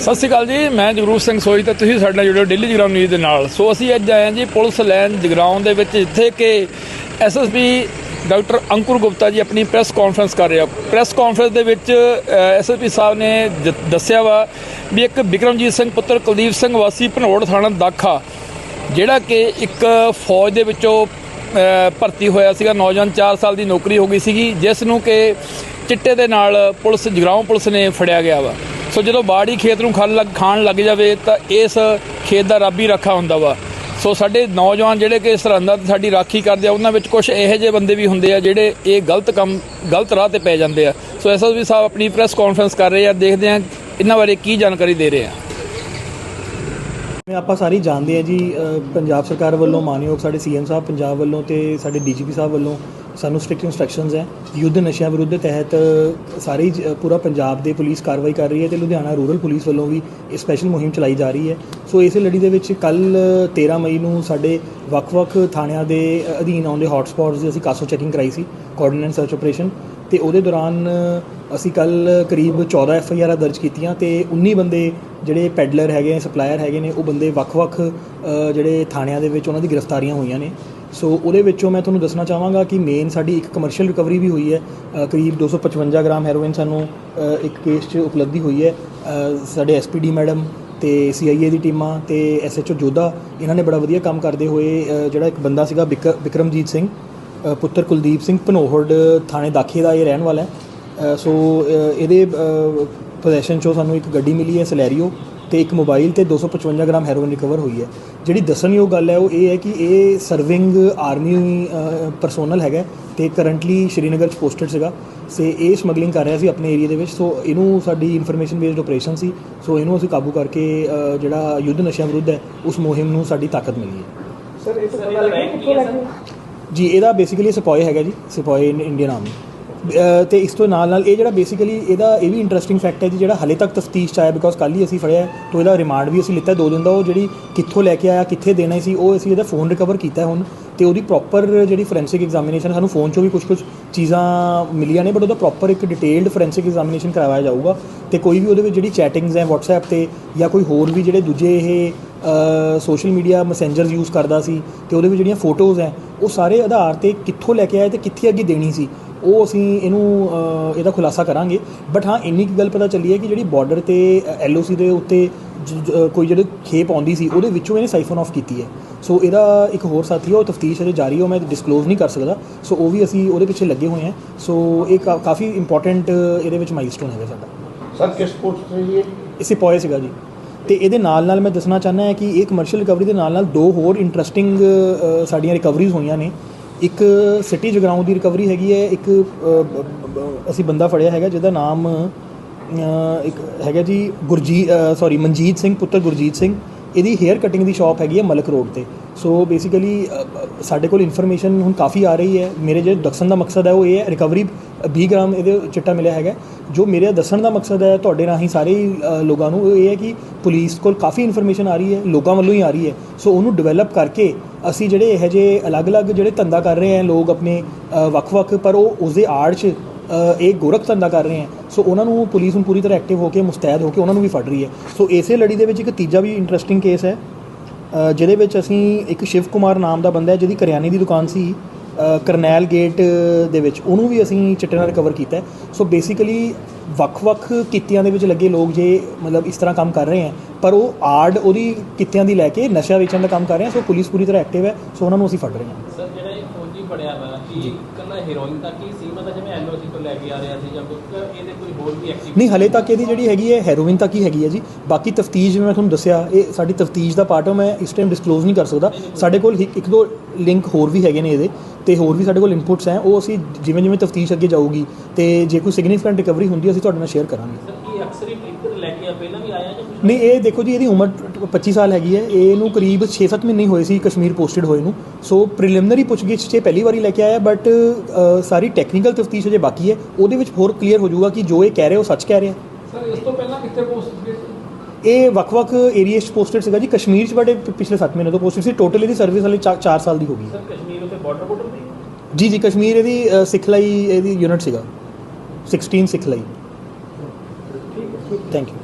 ਸਤਿ ਸ਼੍ਰੀ ਅਕਾਲ ਜੀ, ਮੈਂ ਜਗਰੂਪ ਸਿੰਘ ਸੋਈ ਤੇ ਤੁਸੀਂ ਸਾਡੇ ਨਾਲ ਜੁੜੇ ਹੋ ਡੇਲੀ ਜਗਰਾਉਂ ਨਿਊਜ਼ ਦੇ ਨਾਲ। ਸੋ ਅਸੀਂ ਅੱਜ ਆਏ ਹਾਂ ਜੀ ਪੁਲਿਸ ਲਾਈਨ ਜਗਰਾਉਂ ਦੇ ਵਿੱਚ, ਜਿੱਥੇ ਕਿ ਐਸਐਸਪੀ ਡਾਕਟਰ ਅੰਕੁਰ ਗੁਪਤਾ ਜੀ ਆਪਣੀ ਪ੍ਰੈਸ ਕਾਨਫਰੰਸ ਕਰ ਰਿਹਾ ਪ੍ਰੈਸ ਕਾਨਫਰੰਸ ਦੇ ਵਿੱਚ ਐਸਐਸਪੀ ਸਾਹਿਬ ਨੇ ਜ- ਦੱਸਿਆ ਵਾ ਵੀ ਇੱਕ ਵਿਕਰਮਜੀਤ ਸਿੰਘ ਪੁੱਤਰ ਕੁਲਦੀਪ ਸਿੰਘ ਵਾਸੀ ਭਨੋੜ ਥਾਣਾ ਦਾਖਾ, ਜਿਹੜਾ ਕਿ ਇੱਕ ਫੌਜ ਦੇ ਵਿੱਚੋਂ ਭਰਤੀ ਹੋਇਆ ਸੀਗਾ। ਨੌਜਵਾਨ 4 ਸਾਲ ਦੀ ਨੌਕਰੀ ਹੋ ਗਈ ਸੀਗੀ, ਜਿਸ ਨੂੰ ਕਿ ਚਿੱਟੇ ਦੇ ਨਾਲ ਪੁਲਿਸ, ਜਗਰਾਉਂ ਪੁਲਿਸ ਨੇ ਫੜਿਆ ਗਿਆ ਵਾ। ਸੋ ਜਦੋਂ ਬਾੜੀ ਖੇਤ ਨੂੰ ਖਾਣ ਲੱਗ ਖਾਣ ਲੱਗ ਜਾਵੇ ਤਾਂ ਇਸ ਖੇਤ ਦਾ ਰੱਬ ਹੀ ਰੱਖਾ ਹੁੰਦਾ ਵਾ। ਸੋ ਸਾਡੇ ਨੌਜਵਾਨ ਜਿਹੜੇ ਕਿ ਸਰਹੰਦਾਂ ਤੇ ਸਾਡੀ ਰਾਖੀ ਕਰਦੇ ਆ, ਉਹਨਾਂ ਵਿੱਚ ਕੁਝ ਇਹੋ ਜਿਹੇ ਬੰਦੇ ਵੀ ਹੁੰਦੇ ਆ ਜਿਹੜੇ ਇਹ ਗਲਤ ਕੰਮ ਗਲਤ ਰਾਹ ਤੇ ਪੈ ਜਾਂਦੇ ਆ। ਸੋ ਐਸਐਸਪੀ ਸਾਹਿਬ ਆਪਣੀ ਪ੍ਰੈਸ ਕਾਨਫਰੰਸ ਕਰ ਰਹੇ ਆ, ਦੇਖਦੇ ਆ ਇਹਨਾਂ ਬਾਰੇ ਕੀ ਜਾਣਕਾਰੀ ਦੇ ਰਹੇ ਆ। ਜਿਵੇਂ ਆਪਾਂ ਸਾਰੀ ਜਾਣਦੇ ਆ ਜੀ ਪੰਜਾਬ ਸਰਕਾਰ ਵੱਲੋਂ ਮਾਨਯੋਗ ਸਾਡੇ ਸੀਐਮ ਸਾਹਿਬ, ਪੰਜਾਬ ਵੱਲੋਂ ਤੇ ਸਾਡੇ ਡੀਜੀਪੀ ਸਾਹਿਬ ਵੱਲੋਂ ਸਾਨੂੰ ਸਟ੍ਰਿਕਟ ਇਨਸਟਰਕਸ਼ਨਸ ਹੈ। ਯੁੱਧ ਨਸ਼ਿਆਂ ਵਿਰੁੱਧ ਦੇ ਤਹਿਤ ਸਾਰੀ ਜ- ਪੂਰਾ ਪੰਜਾਬ ਦੇ ਪੁਲਿਸ ਕਾਰਵਾਈ ਕਰ ਰਹੀ ਹੈ ਤੇ ਲੁਧਿਆਣਾ ਰੂਰਲ ਪੁਲਿਸ ਵੱਲੋਂ ਵੀ ਇਹ ਸਪੈਸ਼ਲ ਮੁਹਿੰਮ ਚਲਾਈ ਜਾ ਰਹੀ ਹੈ। ਸੋ ਇਸੇ ਲੜੀ ਦੇ ਵਿੱਚ ਕੱਲ 13 ਮਈ ਨੂੰ ਸਾਡੇ ਵੱਖ-ਵੱਖ ਥਾਣਿਆਂ ਦੇ ਅਧੀਨ ਆਉਂਦੇ ਹੌਟਸਪੌਟਸ ਦੀ ਅਸੀਂ ਕਾਸੋ ਚੈਕਿੰਗ ਕਰਾਈ ਸੀ ਕੋਆਰਡੀਨੇਟ ਸਰਚ ਆਪਰੇਸ਼ਨ ਤੇ ਉਹਦੇ ਦੌਰਾਨ ਅਸੀਂ ਕੱਲ ਕਰੀਬ 14 ਐਫ ਆਈ ਆਰਾਂ ਦਰਜ ਕੀਤੀਆਂ ਤੇ 19 ਬੰਦੇ ਜਿਹੜੇ ਪੈਡਲਰ ਹੈਗੇ ਆ ਸਪਲਾਇਰ ਹੈਗੇ ਨੇ, ਉਹ ਬੰਦੇ ਵੱਖ-ਵੱਖ ਜਿਹੜੇ ਥਾਣਿਆਂ ਦੇ ਵਿੱਚ ਉਹਨਾਂ ਦੀ ਗ੍ਰਿਫਤਾਰੀਆਂ ਹੋਈਆਂ ਨੇ। ਸੋ ਉਹਦੇ ਵਿੱਚੋਂ ਮੈਂ ਤੁਹਾਨੂੰ ਦੱਸਣਾ ਚਾਹਾਂਗਾ ਕਿ ਮੇਨ ਸਾਡੀ ਇੱਕ ਕਮਰਸ਼ੀਅਲ ਰਿਕਵਰੀ ਵੀ ਹੋਈ ਹੈ। ਅ, ਕਰੀਬ 255 ਗ੍ਰਾਮ ਹੈਰੋਇਨ ਸਾਨੂੰ ਇੱਕ ਕੇਸ 'ਚ ਉਪਲਬਧੀ ਹੋਈ ਹੈ। ਅ, ਸਾਡੇ ਐਸਪੀਡੀ ਮੈਡਮ ਤੇ ਸੀਆਈਏ ਦੀ ਟੀਮਾਂ ਤੇ ਐਸਐਚਓ ਜੋਧਾ ਇਹਨਾਂ ਨੇ ਬੜਾ ਵਧੀਆ ਕੰਮ ਕਰਦੇ ਹੋਏ ਜਿਹੜਾ ਇੱਕ ਬੰਦਾ ਸੀਗਾ ਬਿਕ- ਵਿਕਰਮਜੀਤ ਸਿੰਘ ਪੁੱਤਰ ਕੁਲਦੀਪ ਸਿੰਘ ਭਨੋਹੜ ਥਾਣੇ ਦਾਖੇ ਦਾ ਇਹ ਰਹਿਣ ਵਾਲਾ ਹੈ। ਸੋ ਇਹਦੇ ਪੋਜੀਸ਼ਨ ਚੋਂ ਸਾਨੂੰ ਇੱਕ ਗੱਡੀ ਮਿਲੀ ਹੈ ਸਲੈਰੀਓ। ਤੇ ਇੱਕ ਮੋਬਾਈਲ ਤੇ 255 ਗ੍ਰਾਮ ਹੈਰੋਇਨ ਰਿਕਵਰ ਹੋਈ ਹੈ। ਜਿਹੜੀ ਦੱਸਣਯੋਗ ਗੱਲ ਹੈ ਉਹ ਇਹ ਹੈ ਕਿ ਇਹ ਸਰਵਿੰਗ ਆਰਮੀ ਪਰਸੋਨਲ ਹੈਗਾ ਤੇ ਕਰੰਟਲੀ ਸ਼੍ਰੀਨਗਰ ਚ ਪੋਸਟਡ ਸੀਗਾ ਸੇ ਇਹ ਸਮਗਲਿੰਗ ਕਰ ਰਿਹਾ ਸੀ ਆਪਣੇ ਏਰੀਆ ਦੇ ਵਿੱਚ। ਸੋ ਇਹਨੂੰ ਸਾਡੀ ਇਨਫੋਰਮੇਸ਼ਨ ਬੇਸਡ ਆਪਰੇਸ਼ਨ ਸੀ। ਸੋ ਇਹਨੂੰ ਅਸੀਂ ਕਾਬੂ ਕਰਕੇ ਜਿਹੜਾ ਯੁੱਧ ਨਸ਼ਿਆਂ ਵਿਰੁੱਧ ਹੈ ਉਸ ਮੁਹਿੰਮ ਨੂੰ ਸਾਡੀ ਤਾਕਤ ਮਿਲੀ ਹੈ। ਜੀ ਇਹਦਾ ਬੇਸਿਕਲੀ ਸਪੋਏ ਹੈਗਾ ਜੀ ਸਪੋਏ ਇਨ ਇੰਡੀਅਨ ਆਰਮੀ ਤੇ ਇਸ ਤੋਂ ਨਾਲ ਨਾਲ ਇਹ ਜਿਹੜਾ ਬੇਸਿਕਲੀ ਇਹਦਾ ਇਹ ਵੀ ਇੰਟਰਸਟਿੰਗ ਫੈਕਟ ਹੈ ਜੀ ਜਿਹੜਾ ਹਲੇ ਤੱਕ ਤਫਤੀਸ਼ ਚ ਆਇਆ ਬਿਕੋਜ਼ ਕੱਲ ਹੀ ਅਸੀਂ ਫੜਿਆ ਹੈ, ਤੋਂ ਇਹਦਾ ਰਿਮਾਂਡ ਵੀ ਅਸੀਂ ਲਿੱਤਾ ਦੋ ਦਿਨ ਦਾ ਉਹ ਜਿਹੜੀ ਕਿੱਥੋਂ ਲੈ ਕੇ ਆਇਆ ਕਿੱਥੇ ਦੇਣਾ ਸੀ ਉਹ ਅਸੀਂ ਇਹਦਾ ਫੋਨ ਰਿਕਵਰ ਕੀਤਾ ਹੁਣ ਤੇ ਉਹਦੀ ਪ੍ਰੋਪਰ ਜਿਹੜੀ ਫੋਰੈਂਸਿਕ ਐਗਜ਼ਾਮੀਨੇਸ਼ਨ ਸਾਨੂੰ ਫੋਨ ਚੋਂ ਵੀ ਕੁਝ ਕੁਝ ਚੀਜ਼ਾਂ ਮਿਲੀਆਂ ਨੇ ਬਟ ਉਹਦਾ ਪ੍ਰੋਪਰ ਇੱਕ ਡਿਟੇਲਡ ਫੋਰੈਂਸਿਕ ਐਗਜ਼ਾਮੀਨੇਸ਼ਨ ਕਰਵਾਇਆ ਜਾਊਗਾ ਤੇ ਕੋਈ ਵੀ ਉਹਦੇ ਵਿੱਚ ਜਿਹੜੀ ਚੈਟਿੰਗਸ ਹੈ WhatsApp ਤੇ ਜਾਂ ਕੋਈ ਹੋਰ ਵੀ ਜਿਹੜੇ ਦੂਜੇ ਇਹ ਸੋਸ਼ਲ ਮੀਡੀਆ ਮੈਸੇਂਜਰਸ ਯੂਜ਼ ਕਰਦਾ ਸੀ ਤੇ ਉਹਦੇ ਵਿੱਚ ਜਿਹੜੀਆਂ ਫੋਟੋਜ਼ ਹੈ ਉਹ ਸਾਰੇ ਆਧਾਰ ਤੇ ਕਿੱਥੋਂ ਲੈ ਕੇ ਆਏ ਤੇ ਕਿੱਥੇ ਅੱਗੇ ਦੇਣੀ ਸੀ ਉਹ ਅਸੀਂ ਇਹਨੂੰ ਇਹਦਾ ਖੁਲਾਸਾ ਕਰਾਂਗੇ। ਬਟ ਹਾਂ ਇੰਨੀ ਕੁ ਗੱਲ ਪਤਾ ਚੱਲੀ ਹੈ ਕਿ ਜਿਹੜੀ ਬਾਰਡਰ ਤੇ ਐਲਓਸੀ ਦੇ ਉੱਤੇ ਕੋਈ ਜਿਹੜੇ ਖੇਪ ਆਉਂਦੀ ਸੀ ਉਹਦੇ ਵਿੱਚੋਂ ਇਹਨੇ ਸਾਈਫਨ ਆਫ ਕੀਤੀ ਹੈ। ਸੋ ਇਹਦਾ ਇੱਕ ਹੋਰ ਸਾਥੀ ਹੈ ਉਹ ਤਫਤੀਸ਼ ਅਜੇ ਜਾਰੀ ਹੈ ਮੈਂ ਡਿਸਕਲੋਜ਼ ਨਹੀਂ ਕਰ ਸਕਦਾ। ਸੋ ਉਹ ਵੀ ਅਸੀਂ ਉਹਦੇ ਪਿੱਛੇ ਲੱਗੇ ਹੋਏ ਹਾਂ। ਸੋ ਇਹ ਕਾਫੀ ਇੰਪੋਰਟੈਂਟ ਇਹਦੇ ਵਿੱਚ ਮਾਈਲਸਟੋਨ ਹੈਗਾ ਸਾਡਾ। ਸਰ ਕਿਸ ਪੋਸਟ ਤੇ ਇਹ? ਇਸੇ ਪੋਏ ਸੀਗਾ ਜੀ। ਤੇ ਇਹਦੇ ਨਾਲ ਨਾਲ ਮੈਂ ਦੱਸਣਾ ਚਾਹੁੰਦਾ ਹਾਂ ਕਿ ਇਹ ਕਮਰਸ਼ੀਅਲ ਰਿਕਵਰੀ ਦੇ ਨਾਲ ਨਾਲ ਦੋ ਹੋਰ ਇੰਟਰਸਟਿੰਗ ਸਾਡੀਆਂ ਰਿਕਵਰੀਜ਼ ਹੋਈਆਂ ਨੇ। ਇੱਕ ਸਿਟੀ ਜਗਰਾਉਂ ਦੀ ਰਿਕਵਰੀ ਹੈਗੀ ਹੈ, ਇੱਕ ਅਸੀਂ ਬੰਦਾ ਫੜਿਆ ਹੈਗਾ ਜਿਹਦਾ ਨਾਮ ਇੱਕ ਹੈਗਾ ਜੀ ਗੁਰਜੀਤ ਸੌਰੀ ਮਨਜੀਤ ਸਿੰਘ, ਪੁੱਤਰ ਗੁਰਜੀਤ ਸਿੰਘ। ਇਹਦੀ ਹੇਅਰ ਕਟਿੰਗ ਦੀ ਸ਼ਾਪ ਹੈਗੀ ਹੈ ਮਲਕ ਰੋਡ ਤੇ। ਸੋ ਬੇਸਿਕਲੀ ਸਾਡੇ ਕੋਲ ਇਨਫੋਰਮੇਸ਼ਨ ਹੁਣ ਕਾਫੀ ਆ ਰਹੀ ਹੈ। ਮੇਰੇ ਜਿਹੜੇ ਦੱਸਣ ਦਾ ਮਕਸਦ ਹੈ ਉਹ ਇਹ ਹੈ ਰਿਕਵਰੀ 20 ਗ੍ਰਾਮ ਇਹਦੇ ਚਿੱਟਾ ਮਿਲਿਆ ਹੈਗਾ। ਜੋ ਮੇਰੇ ਦੱਸਣ ਦਾ ਮਕਸਦ ਹੈ, ਤੁਹਾਡੇ ਰਾਹੀਂ ਸਾਰੇ ਲੋਕਾਂ ਨੂੰ ਉਹ ਇਹ ਹੈ ਕਿ ਪੁਲਿਸ ਕੋਲ ਕਾਫੀ ਇਨਫੋਰਮੇਸ਼ਨ ਆ ਰਹੀ ਹੈ, ਲੋਕਾਂ ਵੱਲੋਂ ਹੀ ਆ ਰਹੀ ਹੈ। ਸੋ ਉਹਨੂੰ ਡਿਵੈਲਪ ਕਰਕੇ ਅਸੀਂ ਜਿਹੜੇ ਇਹੋ ਜਿਹੇ ਅਲੱਗ-ਅਲੱਗ ਜਿਹੜੇ ਧੰਦਾ ਕਰ ਰਹੇ ਹਾਂ ਲੋਕ ਆਪਣੇ ਵੱਖ-ਵੱਖ, ਪਰ ਉਹ ਉਸਦੇ ਆੜ 'ਚ ਇਹ ਗੋਰਖ ਧੰਦਾ ਕਰ ਰਹੇ ਹੈ ਸੋ ਉਹਨਾਂ ਨੂੰ ਪੁਲਿਸ ਹੁਣ ਪੂਰੀ ਤਰ੍ਹਾਂ ਐਕਟਿਵ ਹੋ ਕੇ, ਮੁਸਤੈਦ ਹੋ ਕੇ ਉਹਨਾਂ ਨੂੰ ਵੀ ਫੜ ਰਹੀ ਹੈ। ਸੋ ਇਸੇ ਲੜੀ ਦੇ ਵਿੱਚ ਇੱਕ ਤੀਜਾ ਵੀ ਇੰਟਰਸਟਿੰਗ ਕੇਸ ਹੈ ਜਿਹਦੇ ਵਿੱਚ ਅਸੀਂ ਇੱਕ ਸ਼ਿਵ ਕੁਮਾਰ ਨਾਮ ਦਾ ਬੰਦਾ ਹੈ, ਜਿਹਦੀ ਕਰਿਆਨੇ ਦੀ ਦੁਕਾਨ ਸੀ। ਕਰਨੈਲ ਗੇਟ ਦੇ ਵਿੱਚ। ਉਹਨੂੰ ਵੀ ਅਸੀਂ ਚਿੱਟੇ ਨਾਲ ਰਿਕਵਰ ਕੀਤਾ ਸੋ ਬੇਸਿਕਲੀ ਵੱਖ-ਵੱਖ ਕਿੱਤਿਆਂ ਦੇ ਵਿੱਚ ਲੱਗੇ ਲੋਕ ਜੇ ਮਤਲਬ ਇਸ ਤਰ੍ਹਾਂ ਕੰਮ ਕਰ ਰਹੇ ਹੈ, ਪਰ ਉਹ ਆਰਡ ਉਹਦੀ ਕਿੱਤਿਆਂ ਦੀ ਲੈ ਕੇ ਨਸ਼ਾ ਵੇਚਣ ਦਾ ਕੰਮ ਕਰ ਰਹੇ ਹੈ, ਸੋ ਪੁਲਿਸ ਪੂਰੀ ਤਰ੍ਹਾਂ ਐਕਟਿਵ ਹੈ, ਸੋ ਉਹਨਾਂ ਨੂੰ ਅਸੀਂ ਫੜ ਰਹੇ ਹਾਂ ਸਰ ਜਿਹੜਾ ਇਹ ਫੌਜੀ ਫੜਿਆ ਵਾ ਕਿ ਕੱਲਾ ਹੀਰੋਇਨ ਤੱਕ ਹੀ ਸੀ ਮਤਲਬ ਜਿਵੇਂ ਐਲਓਸੀ ਤੋਂ ਲੈ ਕੇ ਆ ਰਿਹਾ ਸੀ ਜਾਂ ਕੁਝ ਇਹਦੇ ਕੋਈ ਹੋਰ ਵੀ ਐਕਟਿਵ ਨਹੀਂ ਹਲੇ ਤੱਕ ਇਹਦੀ ਜਿਹੜੀ ਹੈਗੀ ਹੈ ਹੈਰੋਇਨ ਤੱਕ ਹੀ ਹੈਗੀ ਹੈ ਜੀ। ਬਾਕੀ ਤਫਤੀਸ਼ ਜਿਵੇਂ ਮੈਂ ਤੁਹਾਨੂੰ ਦੱਸਿਆ ਇਹ ਸਾਡੀ ਤਫਤੀਸ਼ ਦਾ ਪਾਰਟ ਹੈ ਮੈਂ ਇਸ ਟਾਈਮ ਡਿਸਕਲੋਜ਼ ਨਹੀਂ ਕਰ ਸਕਦਾ। ਸਾਡੇ ਕੋਲ ਇੱਕ ਇੱਕ ਦੋ ਲਿੰਕ ਹੋਰ ਵੀ ਹੈਗੇ ਨੇ ਇਹਦੇ ਤੇ ਹੋਰ ਵੀ ਸਾਡੇ ਕੋਲ ਇਨਪੁਟਸ ਹੈ ਉਹ ਅਸੀਂ ਜਿਵੇਂ ਜਿਵੇਂ ਤਫਤੀਸ਼ ਅੱਗੇ ਜਾਊਗੀ ਤੇ ਜੇ ਕੋਈ ਸਿਗਨੀਫੀਕੈਂਟ ਰਿਕਵਰੀ ਹੁੰਦੀ ਹੈ ਅਸੀਂ ਤੁਹਾਡੇ ਨਾਲ ਸ਼ੇਅਰ ਕਰਾਂਗੇ। ਸਰ ਕੀ ਅਕਸਰ ਹੀ ਟ੍ਰਿਪ ਲੈ ਕੇ ਆ ਪਹਿਲਾਂ ਵੀ ਆਇਆ? ਨਹੀਂ ਇਹ ਦੇਖੋ ਜੀ ਇਹਦੀ ਉਮਰ 25 ਸਾਲ ਹੈਗੀ ਹੈ। ਇਹਨੂੰ ਕਰੀਬ 6-7 ਮਹੀਨੇ ਹੋਏ ਸੀ ਕਸ਼ਮੀਰ ਪੋਸਟਡ ਹੋਏ ਨੂੰ। ਸੋ ਪ੍ਰੀਲਿਮਿਨਰੀ ਪੁੱਛਗਿੱਛ 'ਚ ਪਹਿਲੀ ਵਾਰੀ ਲੈ ਕੇ ਆਇਆ ਬਟ ਸਾਰੀ ਟੈਕਨੀਕਲ ਤਫਤੀਸ਼ ਅਜੇ ਬਾਕੀ ਹੈ। ਉਹਦੇ ਵਿੱਚ ਹੋਰ ਕਲੀਅਰ ਹੋ ਜਾਊਗਾ ਕਿ ਜੋ ਇਹ ਕਹਿ ਰਿਹਾ ਉਹ ਸੱਚ ਕਹਿ ਰਿਹਾ। ਸਰ ਇਸ ਤੋਂ ਪਹਿਲਾਂ ਕਿੱਥੇ ਪੋਸਟ ਕੀਤੀ ਇਹ ਵੱਖ-ਵੱਖ ਏਰੀਆ 'ਚ ਪੋਸਟਡ ਸੀਗਾ ਜੀ। ਕਸ਼ਮੀਰ 'ਚ ਬੜੇ ਪਿਛਲੇ 7 ਮਹੀਨੇ ਤੋਂ ਪੋਸਟਡ ਸੀ। ਟੋਟਲ ਇਹਦੀ ਸਰਵਿਸ ਵਾਲੀ 4 ਸਾਲ ਦੀ ਹੋ ਗਈ ਸਰ ਕਸ਼ਮੀਰ ਉੱਤੇ ਬਾਰਡਰ ਬਾਰਡਰ ਤੇ ਜੀ ਜੀ ਕਸ਼ਮੀਰ ਇਹਦੀ ਸਿਖਲਾਈ ਇਹਦੀ ਯੂਨਿਟ ਸੀਗਾ। 16 ਸਿਖਲਾਈ। Thank you